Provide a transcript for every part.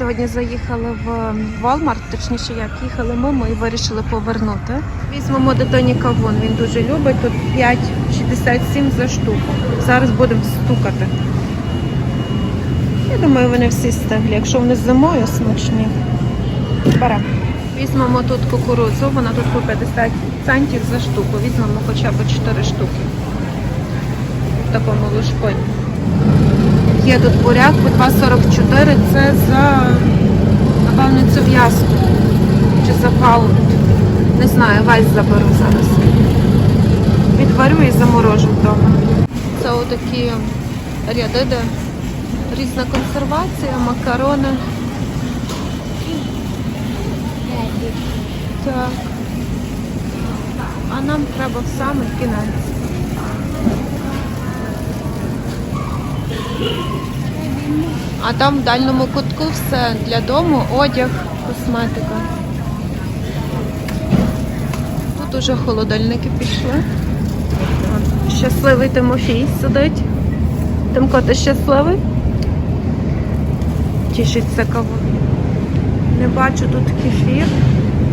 Сьогодні заїхали в Walmart, точніше як їхали мимо і вирішили повернути. Візьмемо дитині кавун, він дуже любить. Тут 5,67 за штуку. Зараз будемо стукати. Я думаю, вони всі стеглі. Якщо вони зимою смачні. Беремо. Візьмемо тут кукурудзу, вона тут по 50 центів за штуку. Візьмемо хоча б 4 штуки. В такому лужконі. Є тут буряк по 2,44. Це за, напевно, цю в'язку. Чи за паунд. Не знаю, весь заберу зараз. Відварю і заморожу вдома. Це отакі ряди, де різна консервація, макарони. Так. А нам треба в кінець. А там в дальньому кутку все для дому, одяг, косметика. Тут уже холодильники пішли. Щасливий Тимофій сидить. Тимко, ти щасливий? Тішиться кавун. Не бачу тут кефір,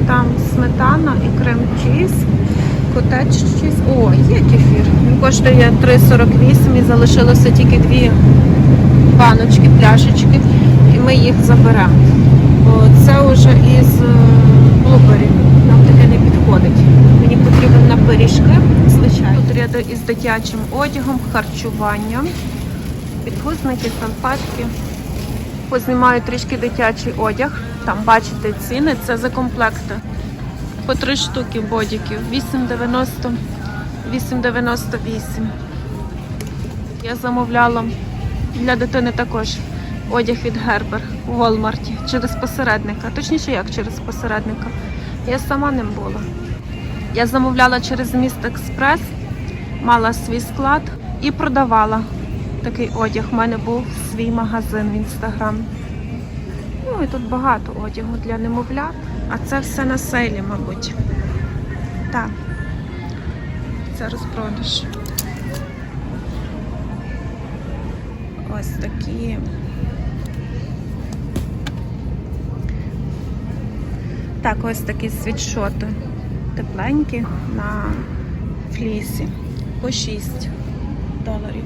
там сметана і крем-чіз, котедж-чіз. О, є кефір. Він коштує 3,48 і залишилося тільки дві баночки, пляшечки, і ми їх заберемо. Це вже із е, блубері. Нам таке не підходить. Мені потрібен на пиріжки, звичайно. Тут ряди із дитячим одягом, харчуванням, підгузники, санпатки. Познімаю трішки дитячий одяг. Там бачите ціни, це за комплекти. По три штуки бодіків. 8,90, 8,98. Я замовляла для дитини також одяг від Гербер у Walmart через посередника. Точніше, як через посередника. Я сама ним була. Я замовляла через міст Експрес, мала свій склад і продавала такий одяг. У мене був свій магазин в інстаграм. Ну і тут багато одягу для немовлят, а це все на сейлі, мабуть. Так. Це розпродаж. Ось такі. Так, ось такі світшоти. Тепленькі на флісі. По 6 доларів.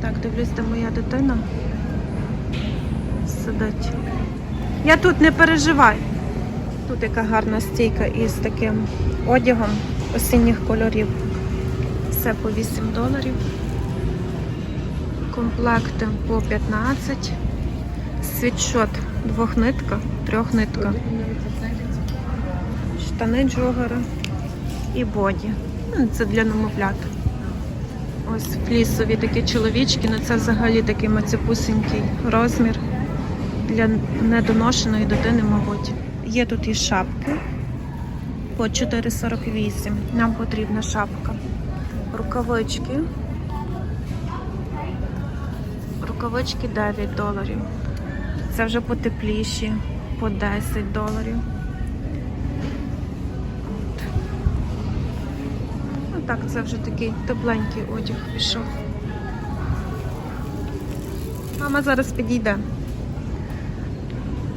Так, дивлюсь, де моя дитина сидить. Я тут не переживай. Тут яка гарна стійка із таким одягом осінніх кольорів. Все по 8 доларів. Комплекти по 15. Світшот двохнитка, трьохнитка. Штани джогери і боді. Ну, Це для немовлят. Ось флісові такі чоловічки, ну це взагалі такий мацепусенький розмір для недоношеної дитини, мабуть. Є тут і шапки по 4,48. Нам потрібна шапка. Рукавички. Рукавички 9 доларів. Це вже потепліші, по 10 доларів. От. Ну так, це вже такий тепленький одяг пішов. Мама зараз підійде.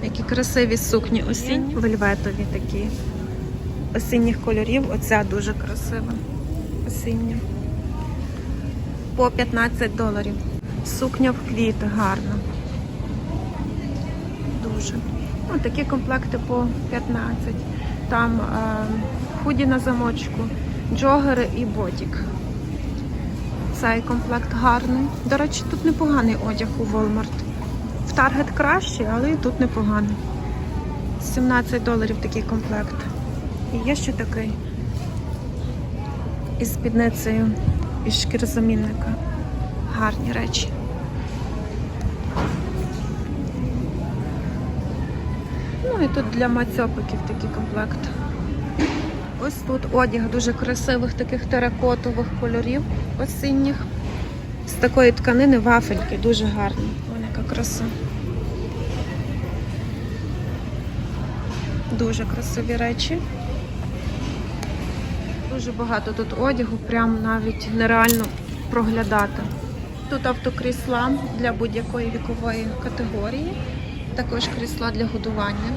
Які красиві сукні осінні, вельветові такі. Осінніх кольорів. Оця дуже красива. Осіння. По 15 доларів. Сукня в квіти гарна. Дуже. Ну, такі комплекти по 15. Там е, худі на замочку, джогери і бодік. Цей комплект гарний. До речі, тут непоганий одяг у Walmart. Target краще, але і тут непоганий. 17 доларів такий комплект. І є ще такий. Із спідницею, із шкірозамінника. Гарні речі. Ну і тут для мацьопиків такий комплект. Ось тут одяг дуже красивих таких теракотових кольорів осінніх. З такої тканини вафельки дуже гарні. Ось яка краса. Дуже красиві речі. Дуже багато тут одягу, прям навіть нереально проглядати. Тут автокрісла для будь-якої вікової категорії. Також крісла для годування.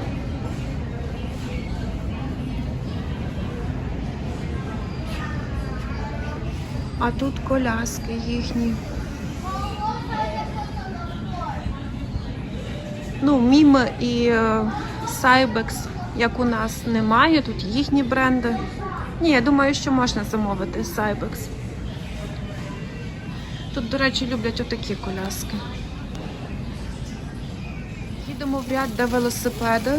А тут коляски їхні. Ну, Міми і е, Сайбекс, як у нас, немає. Тут їхні бренди. Ні, я думаю, що можна замовити Сайбекс. Тут, до речі, люблять отакі коляски. Їдемо в ряд, де велосипеди.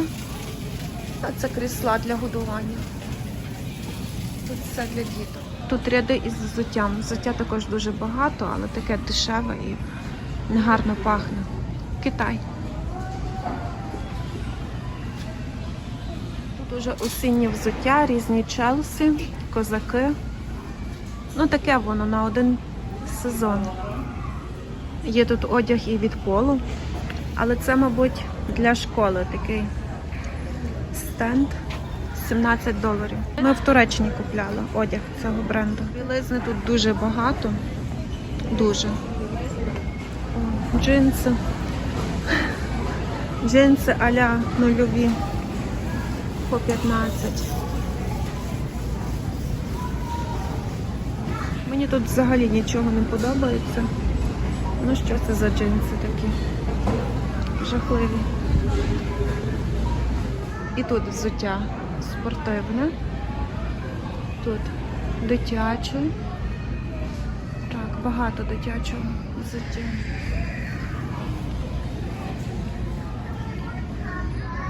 А це крісла для годування. Тут все для діток. Тут ряди із взуттям. Взуття також дуже багато, але таке дешеве і негарно пахне. Китай. Тут уже осіннє взуття, різні челсі, козаки. Ну, таке воно на один сезон. Є тут одяг і від полу, але це, мабуть, для школи такий стенд 17 доларів. Ми в Туреччині купляли одяг цього бренду. Білизни тут дуже багато. Дуже. Джинси. Джинси а-ля нульові по 15. Мені тут взагалі нічого не подобається. Ну що це за джинси такі? Жахливі. І тут взуття спортивне. Тут дитяче. Так, багато дитячого взуття.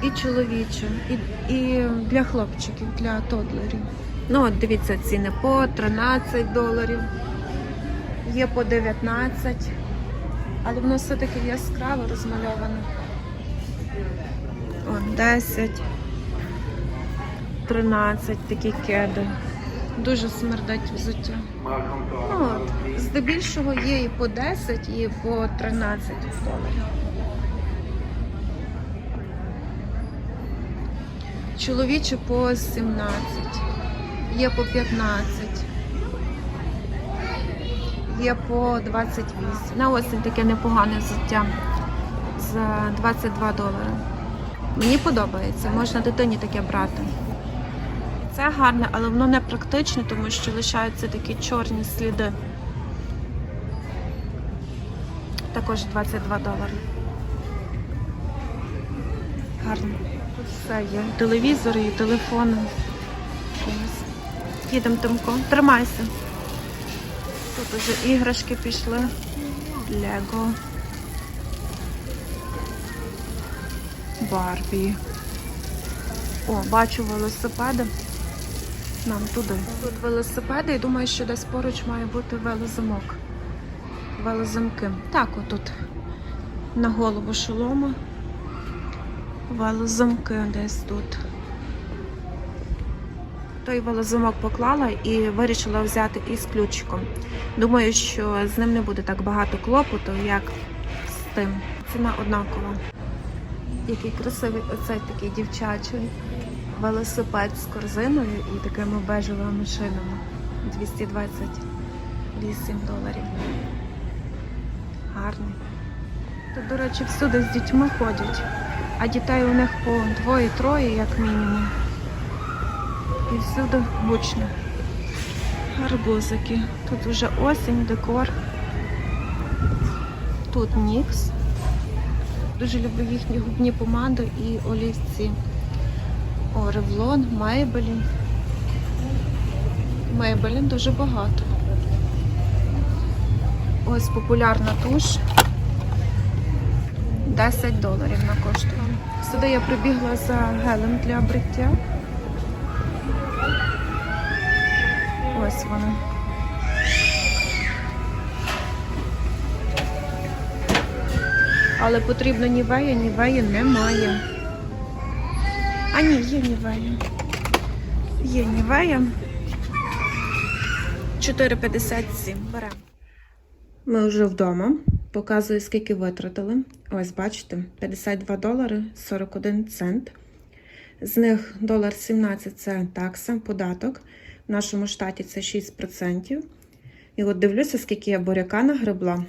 І чоловіче, і, і для хлопчиків, для тодлерів. Ну, от дивіться, ціни по 13 доларів, є по 19, але воно все-таки яскраво розмальоване. О, 10, 13 такі кеди. Дуже смердить взуття. Ну, от, здебільшого є і по 10, і по 13 доларів. Чоловіче по 17, є по 15, є по 28. На осінь таке непогане взуття за 22 долари. Мені подобається, можна дитині таке брати. Це гарне, але воно не практичне, тому що лишаються такі чорні сліди. Також 22 долари. Гарно. Все є. Телевізори і телефони. Їдемо Тимко. Тримайся. Тут уже іграшки пішли. Лего. Барбі. О, бачу велосипеди. Нам туди. Тут велосипеди і думаю, що десь поруч має бути велозамок. Велозамки. Так, отут. На голову шолома. Велозамки десь тут. Той велозамок поклала і вирішила взяти із ключиком. Думаю, що з ним не буде так багато клопоту, як з тим. Ціна однакова. Який красивий оцей такий дівчачий велосипед з корзиною і такими бежевими шинами. 228 доларів. Гарний. Тут, до речі, всюди з дітьми ходять, дітей у них по двоє-троє, як мінімум. І всюди гучно. Гарбузики. Тут вже осінь, декор. Тут нікс. Дуже люблю їхні губні помади і олівці. О, Ревлон, Maybelline. Maybelline дуже багато. Ось популярна туш. 10 доларів вона коштує. Сюди я прибігла за гелем для бриття. Ось вона. Але потрібно нівея, нівеї немає. А ні, є нівея. Є нівея. 4,57. Беремо. Ми вже вдома. Показую, скільки витратили. Ось, бачите, 52 долари 41 цент. З них долар 17 це такса, податок. В нашому штаті це 6%. І от дивлюся, скільки я буряка нагребла.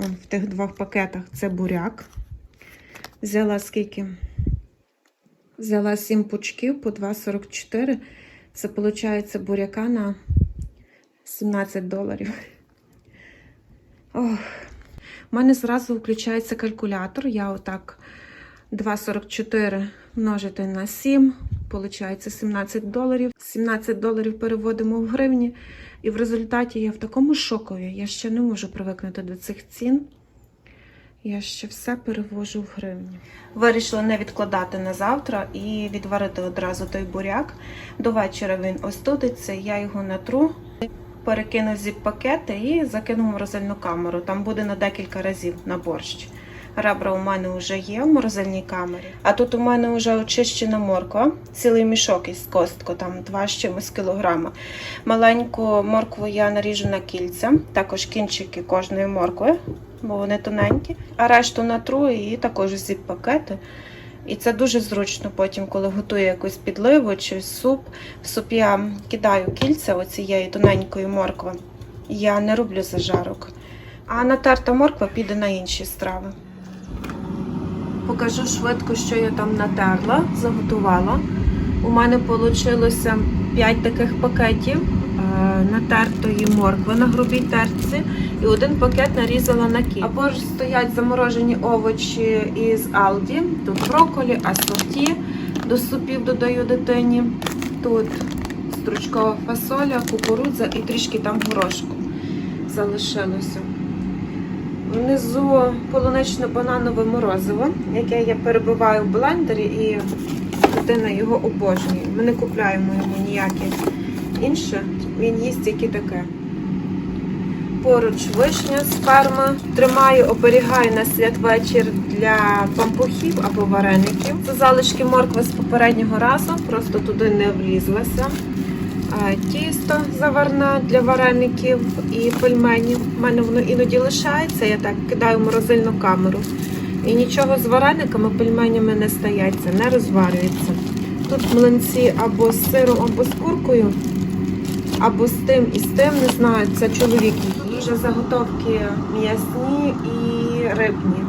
Он в тих двох пакетах це буряк. Взяла скільки? Взяла 7 пучків по 2,44. Це виходить буряка на 17 доларів. Ох. У мене зразу включається калькулятор. Я отак 2,44 множити на 7, виходить 17 доларів. 17 доларів переводимо в гривні. І в результаті я в такому шокові. Я ще не можу привикнути до цих цін. Я ще все перевожу в гривні. Вирішила не відкладати на завтра і відварити одразу той буряк. До вечора він остудиться, я його натру, перекину зіп-пакети і закину в морозильну камеру. Там буде на декілька разів на борщ. Ребра у мене вже є в морозильній камері. А тут у мене вже очищена морква, цілий мішок із костку, там 2 з чимось кілограма. Маленьку моркву я наріжу на кільця, також кінчики кожної моркви, бо вони тоненькі. А решту натру і також зіп-пакети. І це дуже зручно потім, коли готую якусь підливу чи суп. В суп я кидаю кільця оцієї тоненької моркви. Я не роблю зажарок. А натерта морква піде на інші страви. Покажу швидко, що я там натерла, заготувала. У мене вийшло 5 таких пакетів натертої моркви на грубій терці і один пакет нарізала на кіль. А поруч стоять заморожені овочі із Алді. Тут брокколі, асорті, до супів додаю дитині. Тут стручкова фасоля, кукурудза і трішки там горошку залишилося. Внизу полунично-бананове морозиво, яке я перебиваю в блендері і дитина його обожнює. Ми не купляємо йому ніяке інше, він їсть тільки таке. Поруч вишня з ферми. Тримаю, оберігаю на святвечір для пампухів або вареників. Це залишки моркви з попереднього разу, просто туди не влізлася. Тісто заварне для вареників і пельменів. У мене воно іноді лишається, я так кидаю в морозильну камеру. І нічого з варениками, пельменями не стається, не розварюється. Тут млинці або з сиром, або з куркою, або з тим і з тим, не знаю, це чоловік. Вже заготовки м'ясні і рибні.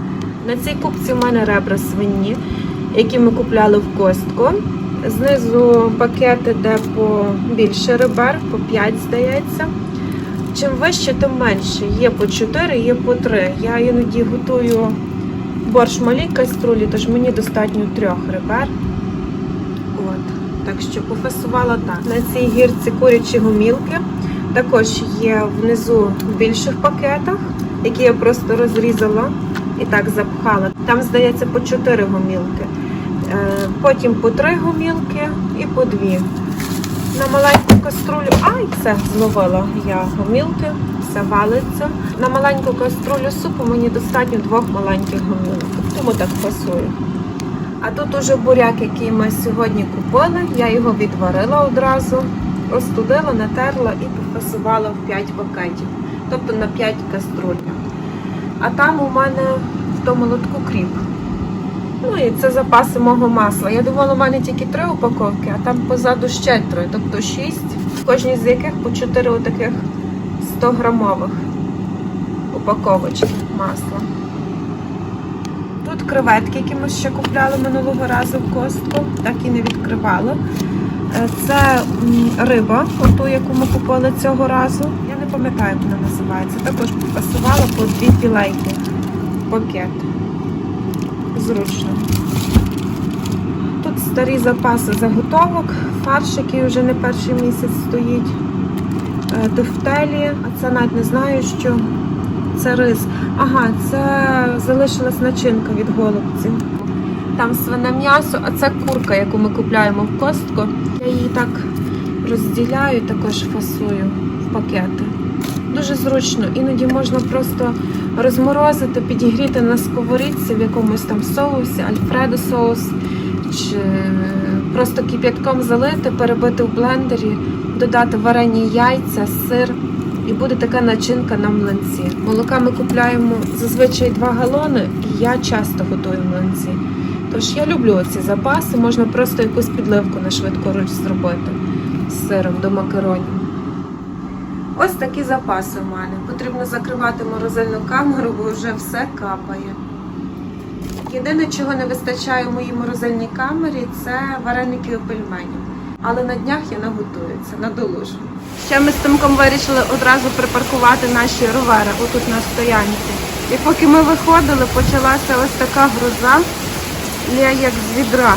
На цій купці в мене ребра свині, які ми купляли в костку. Знизу пакети, де по більше ребер, по 5, здається. Чим вище, тим менше. Є по 4, є по 3. Я іноді готую борщ в малій каструлі, тож мені достатньо трьох ребер. Так що пофасувала так. На цій гірці курячі гомілки. Також є внизу в більших пакетах, які я просто розрізала і так запхала. Там, здається, по 4 гомілки. Е, Потім по 3 гомілки і по 2. На маленьку каструлю, ай, все зловила я гомілки, все валиться. На маленьку каструлю супу мені достатньо двох маленьких гомілок, тому так фасую. А тут уже буряк, який ми сьогодні купили, я його відварила одразу, остудила, натерла і пофасувала в 5 пакетів, тобто на 5 каструль. А там у мене в тому лотку кріп. Ну і це запаси мого масла. Я думала, у мене тільки три упаковки, а там позаду ще три, тобто шість, кожній з яких по чотири отаких 100 грамових упаковочки масла. Креветки, які ми ще купляли минулого разу в костку, так і не відкривали. Е, Це риба, оту, яку ми купили цього разу. Я не пам'ятаю, як вона називається. Також попасувала по дві філейки пакет. Зручно. Тут старі запаси заготовок, фарш, який вже не перший місяць стоїть, е, тефтелі, а це навіть не знаю, що це рис. Ага, це залишилась начинка від голубців. Там свине м'ясо, а це курка, яку ми купляємо в костку. Я її так розділяю, також фасую в пакети. Дуже зручно. Іноді можна просто розморозити, підігріти на сковорідці в якомусь там соусі, альфредо соус, чи просто кип'ятком залити, перебити в блендері, додати варені яйця, сир. І буде така начинка на млинці. Молока ми купляємо зазвичай 2 галони, і я часто готую млинці. Тож я люблю ці запаси, можна просто якусь підливку на швидкоруч зробити з сиром до макаронів. Ось такі запаси у мене. Потрібно закривати морозильну камеру, бо вже все капає. Єдине, чого не вистачає у моїй морозильній камері, це вареники і пельмені. Але на днях я наготую надолужу. Ще ми з Тимком вирішили одразу припаркувати наші ровери отут на стоянці. І поки ми виходили, почалася ось така гроза, лє як з відра.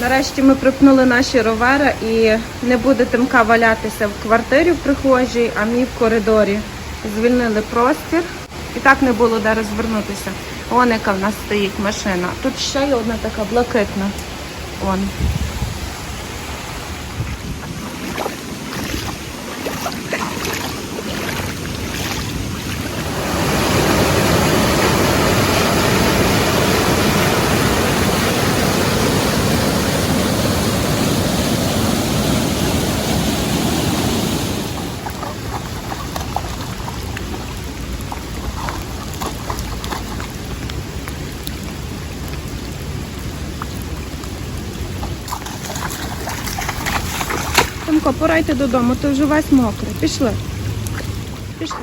Нарешті ми припнули наші ровери і не буде тимка валятися в квартирі в прихожій, а мій в коридорі. Звільнили простір. І так не було де розвернутися. Вон яка в нас стоїть машина. Тут ще є одна така блакитна. Вон. Тимко, порайте додому, ти вже весь мокрий. Пішли. Пішли.